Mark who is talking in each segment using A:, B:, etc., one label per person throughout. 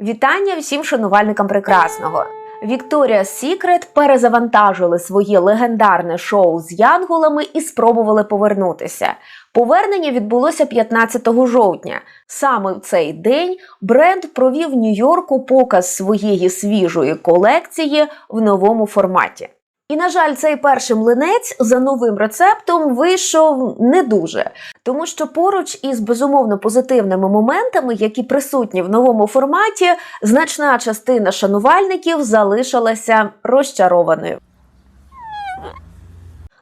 A: Вітання всім шанувальникам прекрасного. Вікторія Сікрет перезавантажили своє легендарне шоу з янголами і спробували повернутися. Повернення відбулося 15 жовтня. Саме в цей день бренд провів в Нью-Йорку показ своєї свіжої колекції в новому форматі. І, на жаль, цей перший млинець за новим рецептом вийшов не дуже, тому що поруч із безумовно позитивними моментами, які присутні в новому форматі, значна частина шанувальників залишилася розчарованою.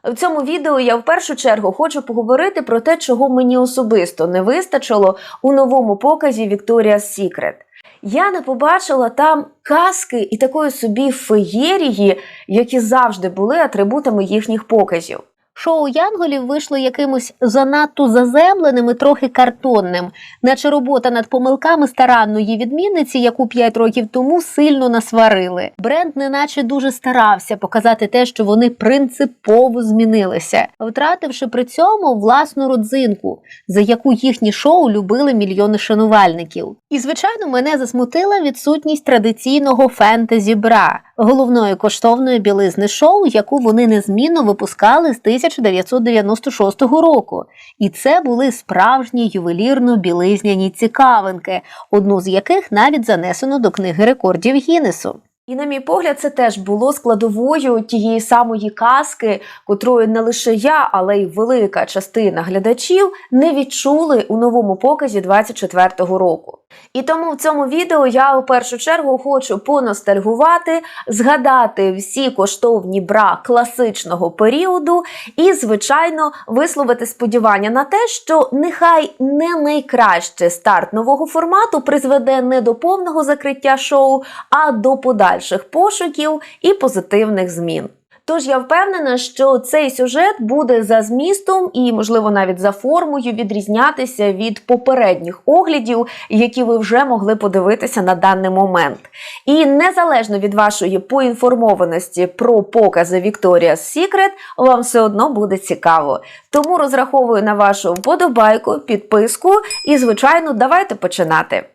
A: В цьому відео я в першу чергу хочу поговорити про те, чого мені особисто не вистачило у новому показі Victoria's Secret. Я не побачила там казки і такої собі феєрії, які завжди були атрибутами їхніх показів. Шоу Янголів вийшло якимось занадто заземленим і трохи картонним, наче робота над помилками старанної відмінниці, яку 5 років тому сильно насварили. Бренд неначе дуже старався показати те, що вони принципово змінилися, втративши при цьому власну родзинку, за яку їхні шоу любили мільйони шанувальників. І, звичайно, мене засмутила відсутність традиційного фентезі бра, головної коштовної білизни шоу, яку вони незмінно випускали з 1996 року. І це були справжні ювелірно-білизняні цікавинки, одну з яких навіть занесено до книги рекордів Гіннесу. І, на мій погляд, це теж було складовою тієї самої казки, котрою не лише я, але й велика частина глядачів не відчули у новому показі 24-го року. І тому в цьому відео я у першу чергу хочу поностальгувати, згадати всі коштовні бра класичного періоду і, звичайно, висловити сподівання на те, що нехай не найкраще старт нового формату призведе не до повного закриття шоу, а до подальших пошуків і позитивних змін. Тож я впевнена, що цей сюжет буде за змістом і, можливо, навіть за формою відрізнятися від попередніх оглядів, які ви вже могли подивитися на даний момент. І незалежно від вашої поінформованості про покази Victoria's Secret, вам все одно буде цікаво. Тому розраховую на вашу вподобайку, підписку і, звичайно, давайте починати.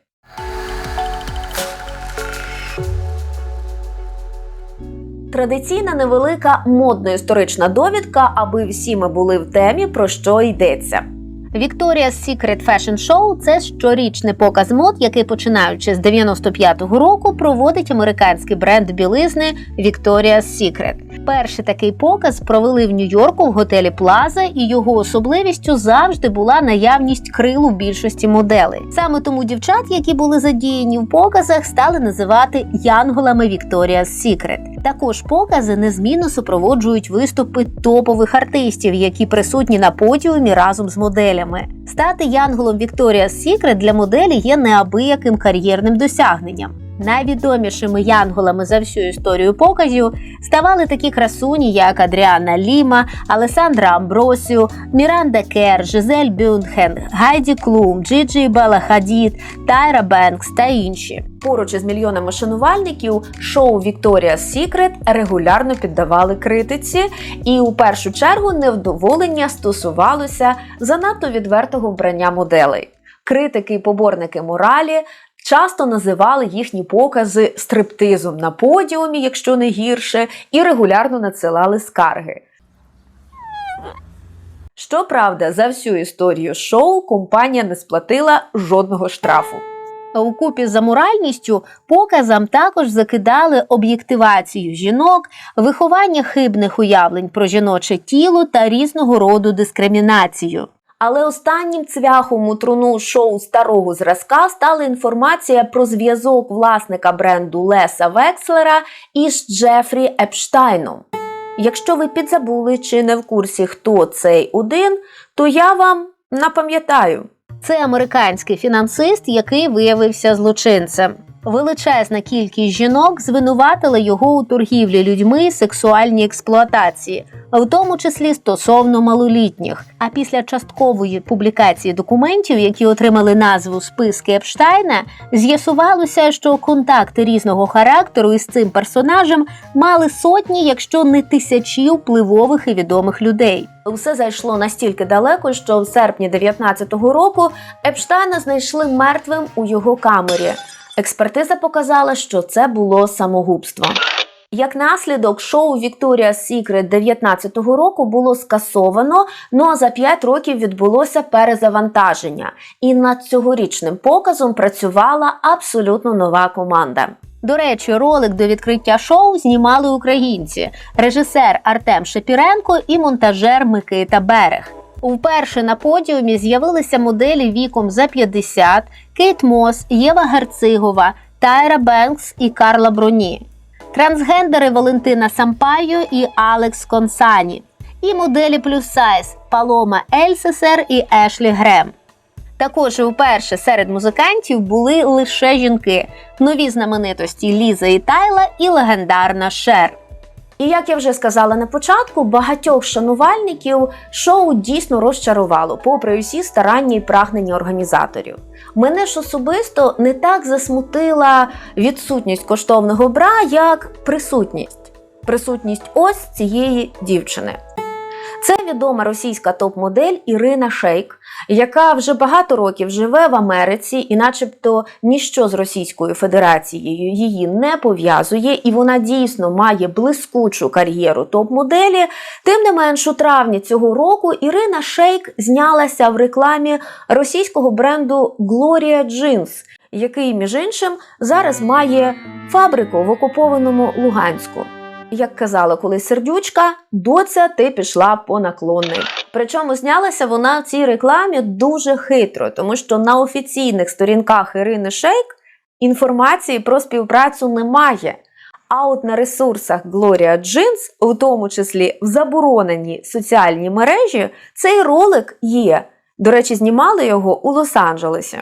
A: Традиційна невелика модно-історична довідка, аби всі ми були в темі, про що йдеться. Victoria's Secret Fashion Show – це щорічний показ мод, який починаючи з 95-го року проводить американський бренд білизни Victoria's Secret. Перший такий показ провели в Нью-Йорку в готелі Плаза, і його особливістю завжди була наявність крил у більшості моделей. Саме тому дівчат, які були задіяні в показах, стали називати янголами Victoria's Secret. Також покази незмінно супроводжують виступи топових артистів, які присутні на подіумі разом з моделями. Стати янголом Victoria's Secret для моделі є неабияким кар'єрним досягненням. Найвідомішими янголами за всю історію показів ставали такі красуні, як Адріана Ліма, Алесандра Амбросіо, Міранда Кер, Жизель Бюндхен, Гайді Клум, Джиджі Бела Хадід, Тайра Бенкс та інші. Поруч із мільйонами шанувальників шоу Victoria's Secret регулярно піддавали критиці, і у першу чергу невдоволення стосувалося занадто відвертого вбрання моделей. Критики і поборники моралі часто називали їхні покази стриптизом на подіумі, якщо не гірше, і регулярно надсилали скарги. Щоправда, за всю історію шоу компанія не сплатила жодного штрафу. У купі з аморальністю показам також закидали об'єктивацію жінок, виховання хибних уявлень про жіноче тіло та різного роду дискримінацію. Але останнім цвяхом у труну шоу старого зразка стала інформація про зв'язок власника бренду Леса Векслера із Джефрі Епштайном. Якщо ви підзабули чи не в курсі, хто цей один, то я вам напам'ятаю. Це американський фінансист, який виявився злочинцем. Величезна кількість жінок звинуватила його у торгівлі людьми сексуальній експлуатації, в тому числі стосовно малолітніх. А після часткової публікації документів, які отримали назву списки Епштайна, з'ясувалося, що контакти різного характеру із цим персонажем мали сотні, якщо не тисячі впливових і відомих людей. Все зайшло настільки далеко, що в серпні 19-го року Епштайна знайшли мертвим у його камері. Експертиза показала, що це було самогубство. Як наслідок, шоу Victoria's Secret 19-го року було скасовано, ну а за 5 років відбулося перезавантаження. І над цьогорічним показом працювала абсолютно нова команда. До речі, ролик до відкриття шоу знімали українці: режисер Артем Шепіренко і монтажер Микита Берег. Вперше на подіумі з'явилися моделі віком за 50, Кейт Мос, Єва Герцигова, Тайра Бенкс і Карла Броні, трансгендери Валентина Сампайо і Алекс Консані, і моделі плюс сайз Палома Ельсесер і Ешлі Грем. Також вперше серед музикантів були лише жінки, нові знаменитості Ліза і Тайла і легендарна Шер. І як я вже сказала на початку, багатьох шанувальників шоу дійсно розчарувало, попри усі старання і прагнення організаторів. Мене ж особисто не так засмутила відсутність коштовного бра, як присутність. Присутність ось цієї дівчини. Це відома російська топ-модель Ірина Шейк, яка вже багато років живе в Америці, і, начебто, ніщо з Російською Федерацією її не пов'язує, і вона дійсно має блискучу кар'єру топ-моделі. Тим не менш, у травні цього року Ірина Шейк знялася в рекламі російського бренду Gloria Jeans, який, між іншим, зараз має фабрику в окупованому Луганську. Як казала колись сердючка, доця ти пішла по наклонний. Причому знялася вона в цій рекламі дуже хитро, тому що на офіційних сторінках Ірини Шейк інформації про співпрацю немає. А от на ресурсах Gloria Jeans, в тому числі в забороненій соціальній мережі, цей ролик є. До речі, знімали його у Лос-Анджелесі.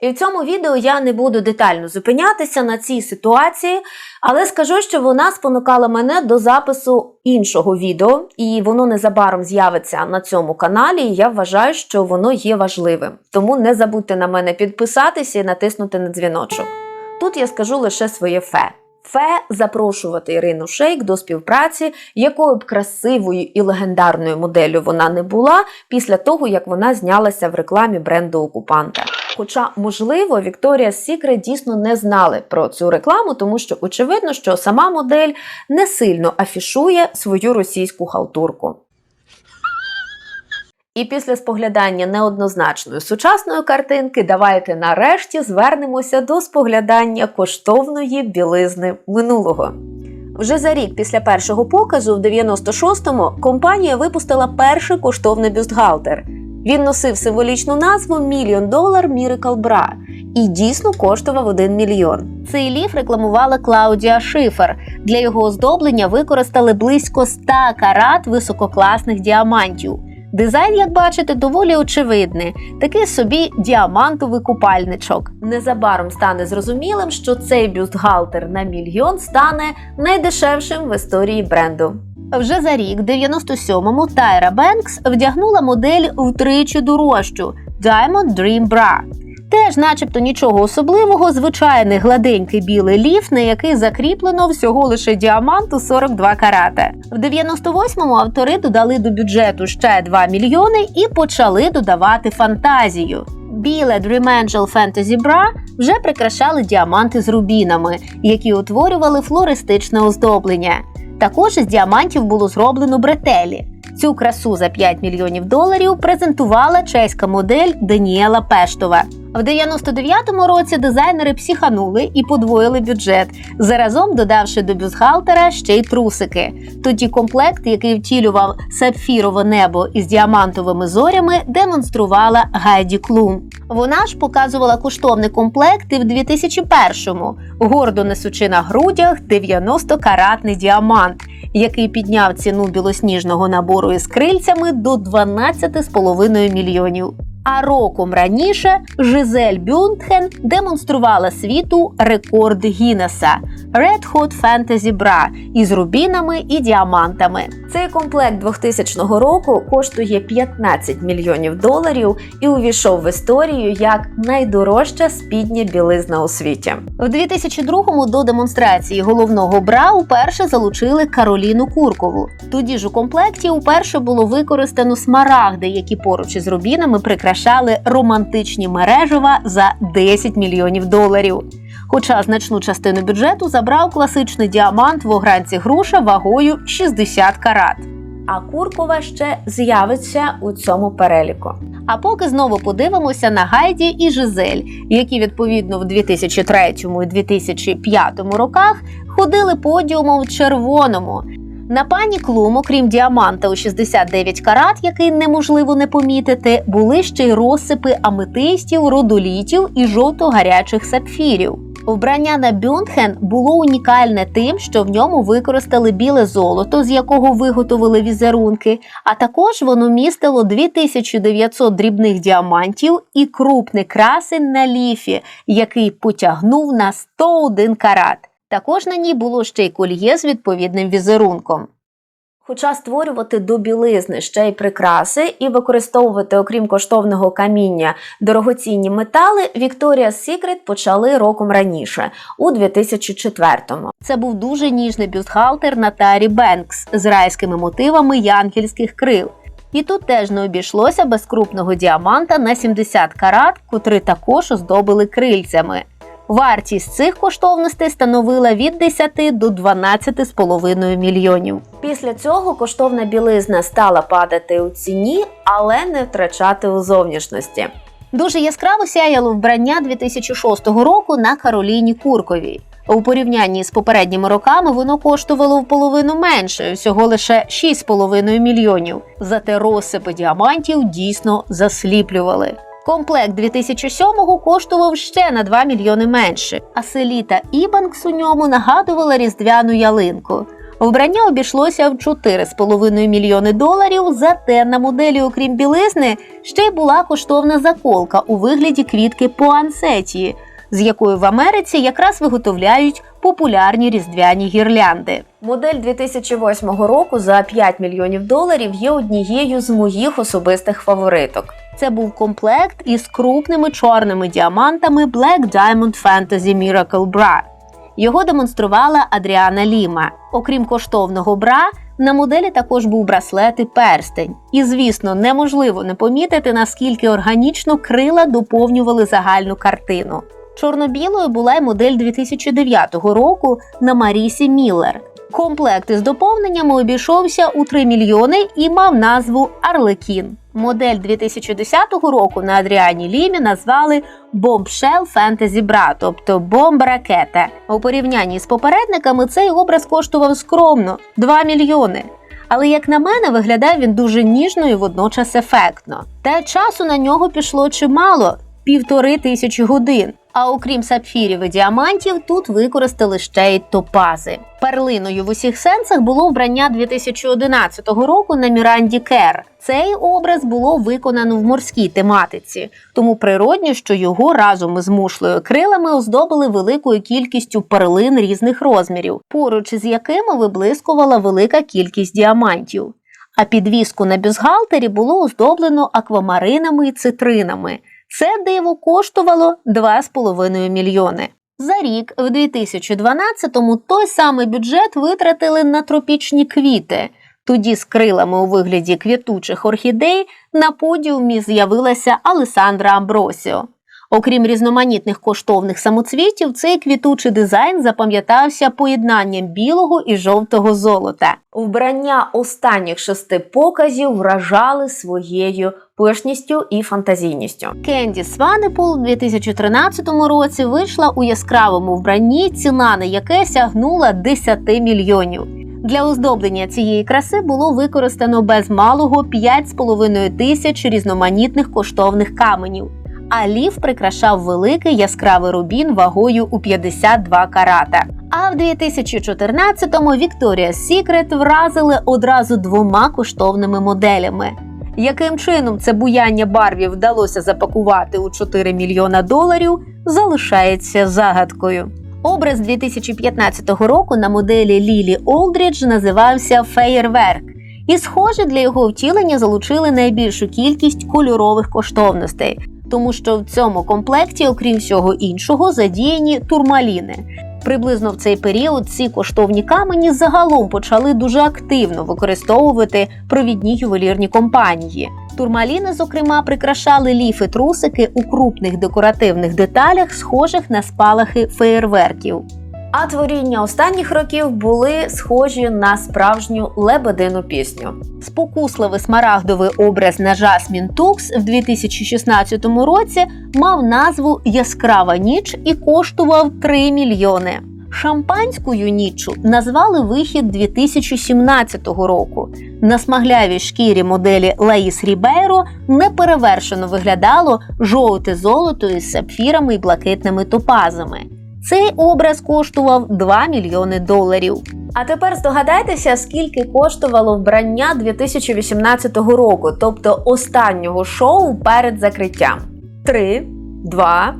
A: І в цьому відео я не буду детально зупинятися на цій ситуації, але скажу, що вона спонукала мене до запису іншого відео, і воно незабаром з'явиться на цьому каналі. І я вважаю, що воно є важливим. Тому не забудьте на мене підписатися і натиснути на дзвіночок. Тут я скажу лише своє фе. Фе запрошувати Ірину Шейк до співпраці, якою б красивою і легендарною моделлю вона не була після того, як вона знялася в рекламі бренду окупанта. Хоча, можливо, Victoria's Secret дійсно не знали про цю рекламу, тому що очевидно, що сама модель не сильно афішує свою російську халтурку. І після споглядання неоднозначної сучасної картинки, давайте нарешті звернемося до споглядання коштовної білизни минулого. Вже за рік після першого показу, в 96-му, компанія випустила перший коштовний бюстгальтер. Він носив символічну назву Мільйон долар Miracle Bra і дійсно коштував 1 мільйон. Цей ліф рекламувала Клаудія Шифер. Для його оздоблення використали близько 100 карат висококласних діамантів. Дизайн, як бачите, доволі очевидний, такий собі діамантовий купальничок. Незабаром стане зрозумілим, що цей бюстгальтер на мільйон стане найдешевшим в історії бренду. Вже за рік, 97-му, Тайра Бенкс вдягнула модель втричі дорожчу Diamond Dream Bra. Теж, начебто, нічого особливого, звичайний гладенький білий ліф, на який закріплено всього лише діаманту 42 карати. В 98-му автори додали до бюджету ще 2 мільйони і почали додавати фантазію. Біле Dream Angel Fantasy Bra вже прикрашали діаманти з рубінами, які утворювали флористичне оздоблення. Також із діамантів було зроблено бретелі. Цю красу за 5 мільйонів доларів презентувала чеська модель Даніела Пештова. В 99-му році дизайнери психанули і подвоїли бюджет, заразом додавши до бюстгальтера ще й трусики. Тоді комплект, який втілював сапфірове небо із діамантовими зорями, демонструвала Гайді Клум. Вона ж показувала коштовний комплект і в 2001-му, гордо несучи на грудях 90-каратний діамант, який підняв ціну білосніжного набору із крильцями до 12,5 мільйонів. А роком раніше Жизель Бюнтхен демонструвала світу рекорд Гіннеса Red Hot Fantasy Bra із рубінами і діамантами. Цей комплект 2000 року коштує 15 мільйонів доларів і увійшов в історію як найдорожча спідня білизна у світі. В 2002-му до демонстрації головного бра уперше залучили Кароліну Куркову. Тоді ж у комплекті уперше було використано смарагди, які поруч із рубінами прикрашали
B: прикрашали романтичні мережева за 10 мільйонів доларів. Хоча значну частину бюджету забрав класичний діамант в огранці груша вагою 60 карат.
A: А Куркова ще з'явиться у цьому переліку.
B: А поки знову подивимося на Гайді і Жизель, які відповідно в 2003 і 2005 роках ходили подіумом в червоному. На пані Клум, окрім діаманта у 69 карат, який неможливо не помітити, були ще й розсипи аметистів, родолітів і жовто-гарячих сапфірів. Вбрання на Бюнхен було унікальне тим, що в ньому використали біле золото, з якого виготовили візерунки, а також воно містило 2900 дрібних діамантів і крупний красень на ліфі, який потягнув на 101 карат. Також на ній було ще й кольє з відповідним візерунком.
A: Хоча створювати до білизни ще й прикраси і використовувати, окрім коштовного каміння, дорогоцінні метали, Victoria's Secret почали роком раніше, у 2004-му.
B: Це був дуже ніжний бюстгальтер на тарі Бенкс з райськими мотивами янкельських крил. І тут теж не обійшлося без крупного діаманта на 70 карат, котрий також оздобили крильцями. Вартість цих коштовностей становила від 10 до 12,5 мільйонів.
A: Після цього коштовна білизна стала падати у ціні, але не втрачати у зовнішності.
B: Дуже яскраво сяяло вбрання 2006 року на Кароліні Курковій. У порівнянні з попередніми роками воно коштувало в половину менше, всього лише 6,5 мільйонів. Зате розсипи діамантів дійсно засліплювали. Комплект 2007-го коштував ще на 2 мільйони менше, а селіта Ібанкс у ньому нагадувала різдвяну ялинку. Вбрання обійшлося в 4,5 мільйони доларів, зате на моделі, окрім білизни, ще й була коштовна заколка у вигляді квітки поансетії, з якою в Америці якраз виготовляють популярні різдвяні гірлянди.
A: Модель 2008 року за 5 мільйонів доларів є однією з моїх особистих фавориток.
B: Це був комплект із крупними чорними діамантами Black Diamond Fantasy Miracle Bra. Його демонструвала Адріана Ліма. Окрім коштовного бра, на моделі також був браслет і перстень. І, звісно, неможливо не помітити, наскільки органічно крила доповнювали загальну картину. Чорно-білою була й модель 2009 року на Марісі Міллер. Комплект із доповненнями обійшовся у 3 мільйони і мав назву Арлекін. Модель 2010 року на Адріані Лімі назвали Bombshell Fantasy Bra, тобто бомба ракета. У порівнянні з попередниками цей образ коштував скромно 2 мільйони. Але, як на мене, виглядає він дуже ніжно і водночас ефектно. Та часу на нього пішло чимало півтори тисячі годин. А окрім сапфірів і діамантів, тут використали ще й топази. Перлиною в усіх сенсах було вбрання 2011 року на Міранді Кер. Цей образ було виконано в морській тематиці, тому природньо, що його разом із мушлею крилами оздобили великою кількістю перлин різних розмірів, поруч із якими виблискувала велика кількість діамантів. А підвіску на бюстгальтері було оздоблено аквамаринами і цитринами. Це диво коштувало 2,5 мільйони. За рік, в 2012-му, той самий бюджет витратили на тропічні квіти. Тоді з крилами у вигляді квітучих орхідей на подіумі з'явилася Алесандра Амбросіо. Окрім різноманітних коштовних самоцвітів, цей квітучий дизайн запам'ятався поєднанням білого і жовтого золота.
A: Вбрання останніх шести показів вражали своєю пишністю і фантазійністю.
B: Кенді Сванепул у 2013 році вийшла у яскравому вбранні, ціна на яке сягнула 10 мільйонів. Для оздоблення цієї краси було використано без малого 5,5 тисяч різноманітних коштовних каменів. А лів прикрашав великий яскравий рубін вагою у 52 карата. А в 2014-му Victoria's Secret вразили одразу двома коштовними моделями. Яким чином це буяння барвів вдалося запакувати у 4 мільйона доларів, залишається загадкою. Образ 2015 року на моделі Лілі Олдрідж називався Феєрверк, і, схоже, для його втілення залучили найбільшу кількість кольорових коштовностей, тому що в цьому комплекті, окрім всього іншого, задіяні турмаліни. Приблизно в цей період ці коштовні камені загалом почали дуже активно використовувати провідні ювелірні компанії. Турмаліни, зокрема, прикрашали ліфи трусики у крупних декоративних деталях, схожих на спалахи феєрверків.
A: А творіння останніх років були схожі на справжню лебедину пісню.
B: Спокусливий смарагдовий образ на Жасмін Тукс в 2016 році мав назву Яскрава ніч і коштував 3 мільйони. Шампанською ніччю назвали вихід 2017 року. На смаглявій шкірі моделі Лаїс Рібейро неперевершено виглядало жовте золото із сапфірами і блакитними топазами. Цей образ коштував 2 мільйони доларів.
A: А тепер здогадайтеся, скільки коштувало вбрання 2018 року, тобто останнього шоу перед закриттям. Три, два,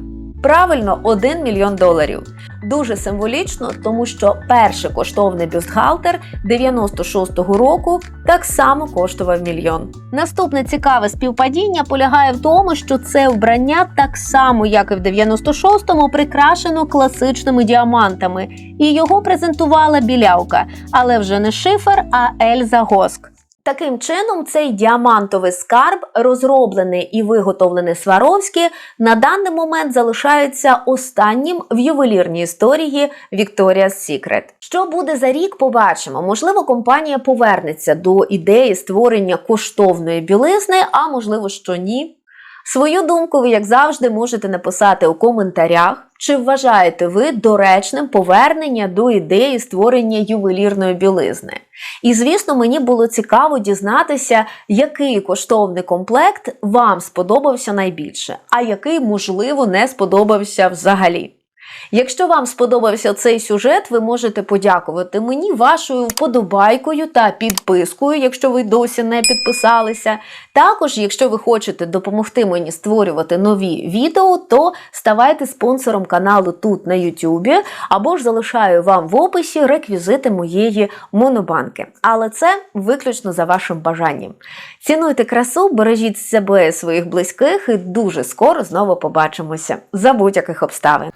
A: правильно, 1 мільйон доларів. Дуже символічно, тому що перший коштовний бюстгальтер 96-го року так само коштував мільйон.
B: Наступне цікаве співпадіння полягає в тому, що це вбрання так само, як і в 96-му, прикрашено класичними діамантами, і його презентувала білявка, але вже не шифер, а Ельза Госк.
A: Таким чином, цей діамантовий скарб, розроблений і виготовлений Сваровські, на даний момент залишається останнім в ювелірній історії Victoria's Secret. Що буде за рік, побачимо. Можливо, компанія повернеться до ідеї створення коштовної білизни, а можливо, що ні. Свою думку ви, як завжди, можете написати у коментарях, чи вважаєте ви доречним повернення до ідеї створення ювелірної білизни. І звісно, мені було цікаво дізнатися, який коштовний комплект вам сподобався найбільше, а який, можливо, не сподобався взагалі. Якщо вам сподобався цей сюжет, ви можете подякувати мені вашою вподобайкою та підпискою, якщо ви досі не підписалися. Також, якщо ви хочете допомогти мені створювати нові відео, то ставайте спонсором каналу тут на YouTube, або ж залишаю вам в описі реквізити моєї монобанки. Але це виключно за вашим бажанням. Цінуйте красу, бережіть себе і своїх близьких, і дуже скоро знову побачимося за будь-яких обставин.